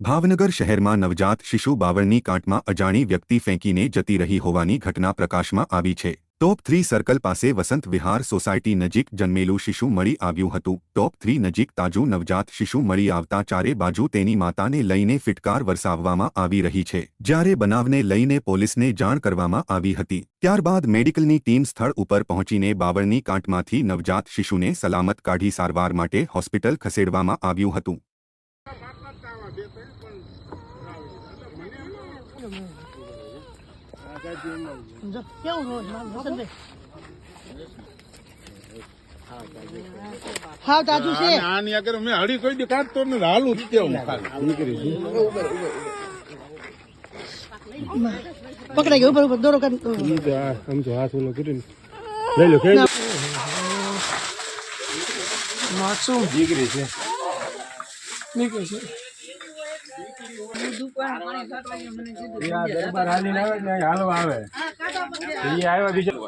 ભાવનગર શહેરમાં નવજાત શિશુ બાવળની કાંટમાં અજાણી વ્યક્તિ ફેંકીને જતી રહી હોવાની ઘટના પ્રકાશમાં આવી છે. ટોપ થ્રી સર્કલ પાસે વસંત વિહાર સોસાયટી નજીક જન્મેલું શિશુ મળી આવ્યું હતું. ટોપ થ્રી નજીક તાજું નવજાત શિશુ મળી આવતા ચારે બાજુ તેની માતાને લઈને ફિટકાર વરસાવવામાં આવી રહી છે. જ્યારે બનાવને લઈને પોલીસને જાણ કરવામાં આવી હતી, ત્યારબાદ મેડિકલની ટીમ સ્થળ ઉપર પહોંચીને બાવળની કાંટમાંથી નવજાત શિશુને સલામત કાઢી સારવાર માટે હોસ્પિટલ ખસેડવામાં આવ્યું હતું. કેવું હાવ તાજું છે આને આની આગળ મેં હળી કોઈ દી કાઢતો ને હાલું જ ખાલી નીકળી. પકડાઈ ગયો ઉપર ઉપર દોરો કરી ઈ તો આ આમ જો હાથ ઓલો કરીને લઈ લો ખેંચ માસૂમ દીકરી છે નીકળી છે દરબાર હાલીને આવે ને હાલવા આવે ઈ આવ્યા બીજા